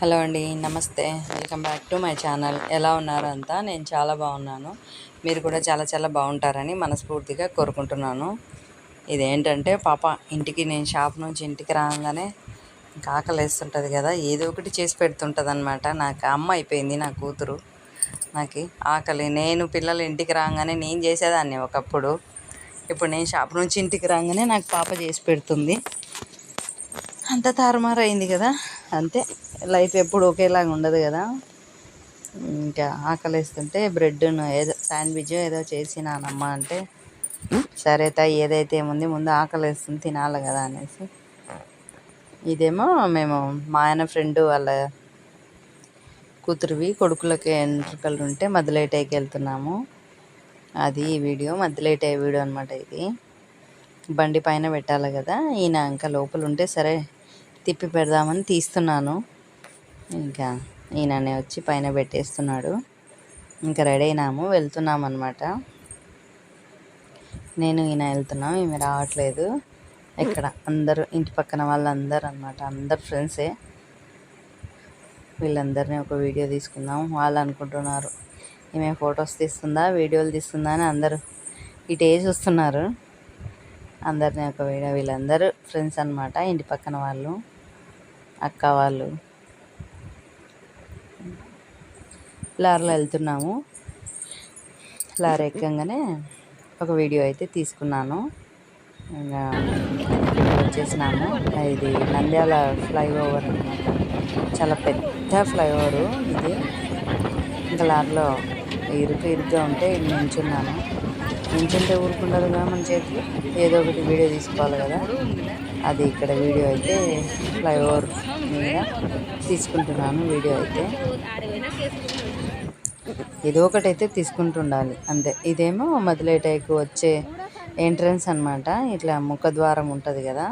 Hello అండి నమస్తే. Welcome back to my channel. ఎలా ఉన్నారు అంతా? నేను చాలా బాగున్నాను. మీరు కూడా చాలా చాలా బాగుంటారని మనస్ఫూర్తిగా కోరుకుంటున్నాను. ఇదేంటంటే పాప ఇంటికి నేను షాప్ నుంచి ఇంటికి రాగానే ఇంకా ఆకలి వేస్తుంటుంది కదా. ఏదో ఒకటి చేసి పెడుతుంటుంది అనమాట నాకు అమ్మ అయిపోయింది నా కూతురు. నాకు ఆకలి. నేను పిల్లలు ఇంటికి రాగానే నేను చేసేదాన్ని ఒకప్పుడు. ఇప్పుడు నేను షాప్ నుంచి ఇంటికి రాగానే నాకు పాప చేసి పెడుతుంది. అంత తారుమారు అయింది కదా. అంతే. లైఫ్ ఎప్పుడు ఒకేలాగా ఉండదు కదా. ఇంకా ఆకలిస్తుంటే బ్రెడ్ను ఏదో శాండ్విచ్ ఏదో చేసినానమ్మ అంటే సరే తా ఏదైతే ఏముంది ముందు ఆకలిస్తుంది తినాలి కదా అనేసి. ఇదేమో మేము మా ఆయన ఫ్రెండ్ వాళ్ళ కూతురువి కొడుకులకి ఎంట్రుకలు ఉంటే మధ్యలేటైకి వెళ్తున్నాము. అది వీడియో మధ్యలేటే వీడియో అనమాట ఇది. బండి పైన పెట్టాలి కదా ఈయన ఇంకా లోపల ఉంటే సరే తిప్పి పెడదామని తీస్తున్నాను. ఇంకా ఈయననే వచ్చి పైన పెట్టేస్తున్నాడు. ఇంకా రెడీ అయినాము వెళ్తున్నాం అనమాట నేను ఈయన వెళ్తున్నాం ఈమె రావట్లేదు. ఇక్కడ అందరూ ఇంటి పక్కన వాళ్ళందరూ అనమాట అందరు ఫ్రెండ్సే వీళ్ళందరినీ ఒక వీడియో తీసుకుందాం వాళ్ళు అనుకుంటున్నారు. ఈమె ఫొటోస్ తీస్తుందా వీడియోలు తీస్తుందా అని అందరూ ఇటే చూస్తున్నారు? అందరినీ ఒక వీడియో వీళ్ళందరూ ఫ్రెండ్స్ అనమాట ఇంటి పక్కన వాళ్ళు అక్క వాళ్ళు. లారీలో వెళ్తున్నాము. లారీ ఎక్కగానే ఒక వీడియో అయితే తీసుకున్నాను. ఇంకా వచ్చేసినాము. ఇది నంద్యాల ఫ్లైఓవర్ అనమాట చాలా పెద్ద ఫ్లైఓవరు ఇది. ఇంకా లారీలో ఇరుకు ఇరుగ్గా ఉంటే నించున్నాను. నించుంటే ఊరుకుండదుగా మన చేతిలో. ఏదో ఒకటి వీడియో తీసుకోవాలి కదా. అది ఇక్కడ వీడియో అయితే ఫ్లైఓవర్ మీద తీసుకుంటున్నాను వీడియో అయితే. ఏదో ఒకటి అయితే తీసుకుంటుండాలి. అంతే. ఇదేమో మదిలేటైకి వచ్చే ఎంట్రన్స్ అనమాట ఇట్లా ముఖద్వారం ఉంటుంది కదా.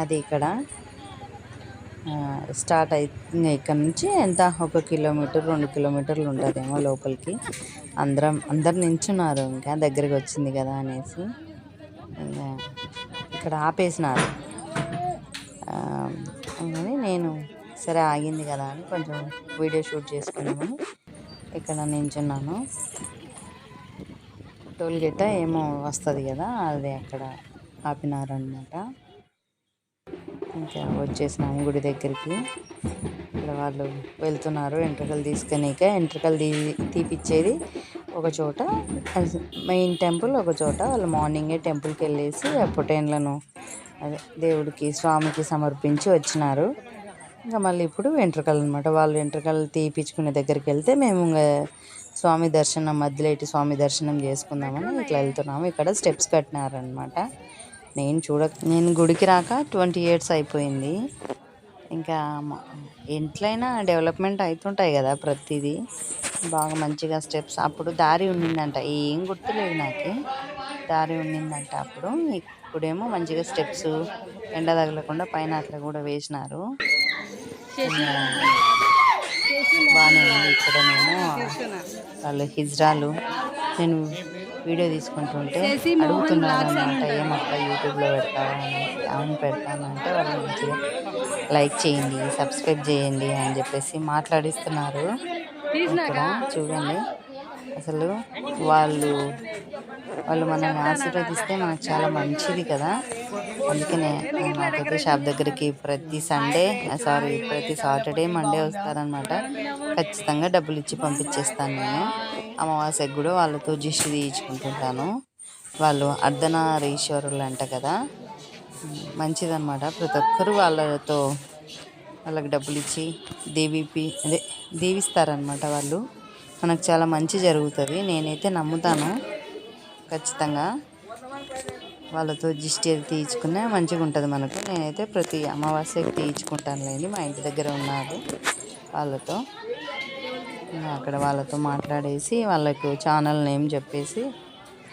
అది ఇక్కడ. స్టార్ట్ అయి ఇక్కడ నుంచి ఎంత? ఒక కిలోమీటర్ రెండు కిలోమీటర్లు ఉంటుందేమో లోపలికి. అందరం అందరు నించున్నారు ఇంకా. దగ్గరికి వచ్చింది కదా అనేసి. ఇక్కడ ఆపేసినారు. నేను సరే ఆగింది కదా అని కొంచెం వీడియో షూట్ చేసుకున్నామని ఇక్కడ నించున్నాను. టోల్ గేట ఏమో వస్తుంది కదా అది అక్కడ ఆపినారనమాట ఇంకా వచ్చేసినాము గుడి దగ్గరికి. ఇక్కడ వాళ్ళు వెళ్తున్నారు ఎంట్రకలు తీసుకునేక ఎంట్రకలు తీ తీపిచ్చేది ఒక చోట మెయిన్ టెంపుల్ ఒక చోట. వాళ్ళు మార్నింగే టెంపుల్కి వెళ్ళేసి ఆ పొటేన్లను అదే దేవుడికి స్వామికి సమర్పించి వచ్చినారు. ఇంకా మళ్ళీ ఇప్పుడు వెంట్రుకలు అనమాట వాళ్ళు వెంట్రుకలు తీయించుకునే దగ్గరికి వెళ్తే మేము ఇంకా స్వామి దర్శనం మధ్యలో ఇటు స్వామి దర్శనం చేసుకుందామని ఇట్లా వెళ్తున్నాము. ఇక్కడ స్టెప్స్ కట్టినారనమాట నేను చూడ నేను గుడికి రాక ట్వంటీ ఇయర్స్ అయిపోయింది. ఇంకా ఎంట్లైనా డెవలప్మెంట్ అవుతుంటాయి కదా ప్రతిదీ. బాగా మంచిగా స్టెప్స్ అప్పుడు దారి ఉండిందంట. ఏం గుర్తులేదు నాకు. దారి ఉండిందంట అప్పుడు. ఇప్పుడేమో మంచిగా స్టెప్స్ ఎండ తగలకుండా పైన అట్లా కూడా వేసినారు. బాగానే ఉంది. ఇక్కడ మేము వాళ్ళు హిజ్రాలు నేను వీడియో తీసుకుంటుంటే అడుగుతున్నారు అనమాట ఏమక్క యూట్యూబ్లో పెడతావా అనేసి అవును పెడతాను అంటే వాళ్ళు మంచిగా లైక్ చేయండి సబ్స్క్రైబ్ చేయండి అని చెప్పేసి మాట్లాడిస్తున్నారు. ఇక్కడ చూడండి. అసలు వాళ్ళు వాళ్ళు మనల్ని ఆశీర్వదిస్తే మనకు చాలా మంచిది కదా. అందుకనే నాకైతే షాప్ దగ్గరికి ప్రతి సండే సారీ ప్రతి సాటర్డే మండే వస్తారనమాట ఖచ్చితంగా డబ్బులు ఇచ్చి పంపించేస్తాను నేను. అమావాస్యకు కూడా వాళ్ళతో జిస్ట్ తీయించుకుంటుంటాను. వాళ్ళు అర్ధనారీశ్వరులు అంట కదా. మంచిదన్నమాట. ప్రతి ఒక్కరు వాళ్ళతో వాళ్ళకి డబ్బులు ఇచ్చి దేవిపి అదే దీవిస్తారనమాట వాళ్ళు. మనకు చాలా మంచి జరుగుతుంది. నేనైతే నమ్ముతాను. ఖచ్చితంగా వాళ్ళతో దిష్టి తీయించుకున్నా మంచిగా ఉంటుంది మనకు. నేనైతే ప్రతి అమావాస్యకి తీయించుకుంటాను లేని మా ఇంటి దగ్గర ఉన్నారు వాళ్ళతో. అక్కడ వాళ్ళతో మాట్లాడేసి వాళ్ళకు ఛానల్ నేమ్ చెప్పేసి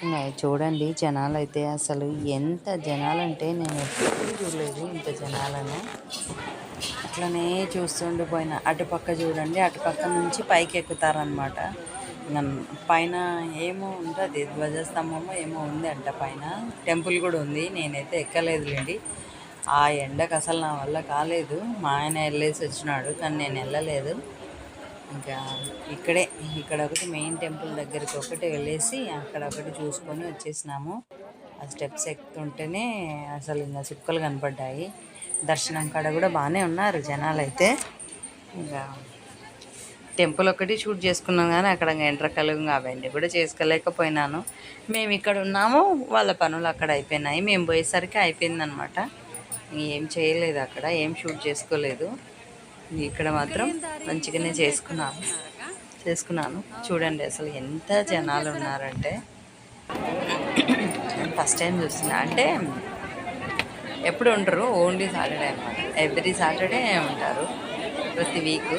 ఇంకా చూడండి జనాలు అయితే అసలు ఎంత జనాలు అంటే నేను ఎప్పుడు చూడలేదు ఇంత జనాలను. అట్లనే చూస్తుండిపోయిన. అటుపక్క చూడండి అటుపక్క నుంచి పైకి ఎక్కుతారనమాట పైన ఏమో ఉంటుంది ధ్వజస్తంభము ఏమో ఉంది అంట పైన. టెంపుల్ కూడా ఉంది నేనైతే ఎక్కలేదులేండి. ఆ ఎండకు అసలు నా వల్ల కాలేదు. మా ఆయన వెళ్ళేసి వచ్చినాడు కానీ నేను వెళ్ళలేదు. ఇంకా ఇక్కడే ఇక్కడ ఒకటి మెయిన్ టెంపుల్ దగ్గరికి ఒకటి వెళ్ళేసి అక్కడ ఒకటి చూసుకొని వచ్చేసినాము. ఆ స్టెప్స్ ఎక్కుతుంటేనే అసలు ఇంకా చుక్కలు కనపడ్డాయి. దర్శనం కాడ కూడా బాగానే ఉన్నారు జనాలు అయితే ఇంకా టెంపుల్ ఒకటి షూట్ చేసుకున్నాం కానీ అక్కడ ఎంట్రకలు అవన్నీ కూడా చేసుకోలేకపోయినాను. మేము ఇక్కడ ఉన్నాము వాళ్ళ పనులు అక్కడ అయిపోయినాయి. మేము పోయేసరికి అయిపోయిందనమాట. ఏం చేయలేదు అక్కడ ఏం షూట్ చేసుకోలేదు. ఇక్కడ మాత్రం మంచిగానే చేసుకున్నాను. చేసుకున్నాను. చూడండి అసలు ఎంత జనాలు ఉన్నారంటే. ఫస్ట్ టైం చూస్తున్నా. అంటే ఎప్పుడు ఉండరు ఓన్లీ సాటర్డే అనమాట ఎవ్రీ సాటర్డే ఉంటారు. ప్రతి వీక్.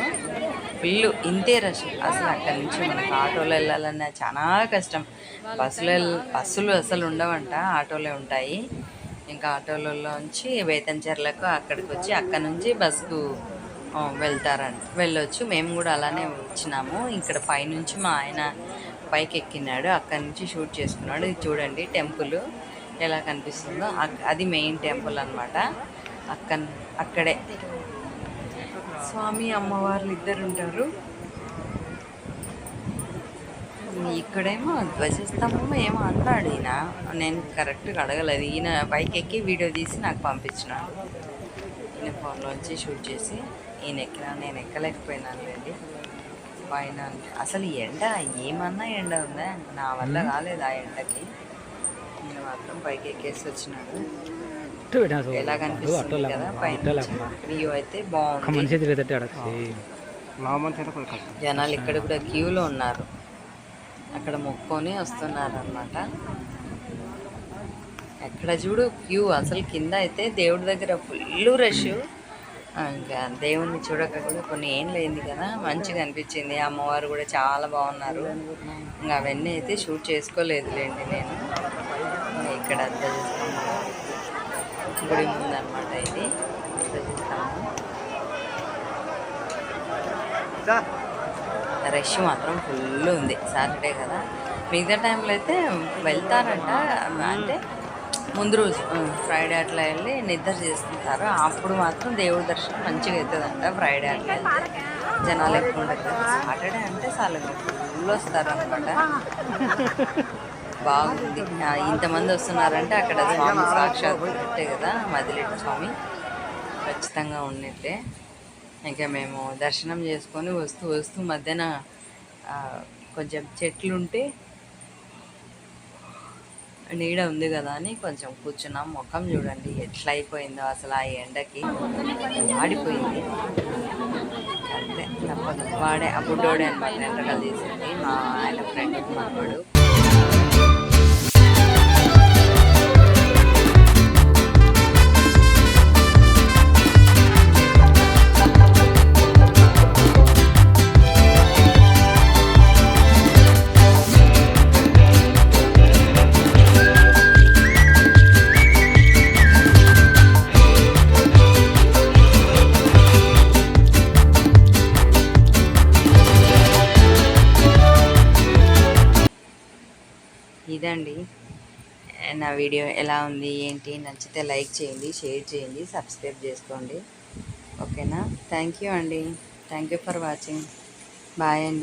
ఫుల్ ఇంతే రష్. అసలు అక్కడి నుంచి మనకు ఆటోలో వెళ్ళాలన్నా చాలా కష్టం. బస్సులు బస్సులు అసలు ఉండవంట. ఆటోలే ఉంటాయి. ఇంకా ఆటోలలోంచి వేతంచెర్లకు అక్కడికి వచ్చి అక్కడ నుంచి బస్సుకు వెళ్తారంట వెళ్ళొచ్చు. మేము కూడా అలానే వచ్చినాము. ఇక్కడ పైనుంచి మా ఆయన పైకి ఎక్కినాడు అక్కడి నుంచి షూట్ చేసుకున్నాడు. ఇది చూడండి టెంపుల్ ఎలా కనిపిస్తుందో. అక్- అది మెయిన్ టెంపుల్ అనమాట అక్క అక్కడే. స్వామి అమ్మవార్లు ఇద్దరు ఉంటారు ఇక్కడేమో ధ్వజస్తంభం ఏమో అన్నాడు ఈయన నేను కరెక్ట్గా అడగలేదు. ఈయన పైకి ఎక్కి వీడియో తీసి నాకు పంపించినాడు. ఈయన ఫోన్లోంచి షూట్ చేసి ఈయన ఎక్కినా నేను ఎక్కలేకపోయినాను లేండి పైన అసలు ఎండ ఏమన్నా ఎండ ఉందా? నా వల్ల రాలేదు ఆ ఎండకి. నేను మాత్రం పైకి ఎక్కేసి వచ్చినాడు. ఎలా కనిపిస్తుంది కదా పైన వ్యూ అయితే బాగుంది. జనాలు ఇక్కడ కూడా క్యూలో ఉన్నారు. అక్కడ మొక్కొని వస్తున్నారు అనమాట ఎక్కడ చూడు క్యూ అసలు కింద అయితే దేవుడి దగ్గర ఫుల్ రష్. ఇంకా దేవుణ్ణి చూడక కూడా కొన్ని ఏం లేని కదా మంచిగా అనిపించింది. అమ్మవారు కూడా చాలా బాగున్నారు. ఇంకా అవన్నీ అయితే షూట్ చేసుకోలేదు లేండి నేను. ఇంకా ఇక్కడ ధ్వజస్తంభం గుడి ముందనమాట ఇది. రష్ మాత్రం ఫుల్ ఉంది. సాటర్డే కదా. మిగతా టైంలో అయితే వెళ్తారంట. అంటే ముందు రోజు ఫ్రైడే అట్లా వెళ్ళి నిద్ర చేసుకుంటారు. అప్పుడు మాత్రం దేవుడి దర్శనం మంచిగా అవుతుందంట ఫ్రైడే అట్లా వెళ్తే. జనాలు ఎక్కువ ఉండదు సాటర్డే అంటే చాలా ఫుల్ వస్తారు అనమాట బాగుంది. ఇంతమంది వస్తున్నారంటే అక్కడ స్వామి సాక్షాత్ ఉన్నట్టే కదా మదిలెట్టు స్వామి. ఖచ్చితంగా ఉన్నట్టే ఇంకా మేము దర్శనం చేసుకొని వస్తూ వస్తూ మధ్యన కొంచెం చెట్లు ఉంటే నీడ ఉంది కదా అని కొంచెం కూర్చున్నాం. ముఖం చూడండి ఎట్లా అయిపోయిందో అసలు ఆ ఎండకి. ఆడిపోయింది అంతే తప్పదు. వాడే ఆ అనమాట ఎండకలు తీసింది. మా ఆయన ఫ్రెండ్ మనవాడు ఇదండి. నా వీడియో ఎలా ఉంది ఏంటి నచ్చితే లైక్ చేయండి షేర్ చేయండి సబ్స్క్రైబ్ చేసుకోండి. ఓకేనా? థ్యాంక్ యూ అండి. Thank you for watching. Bye అండి.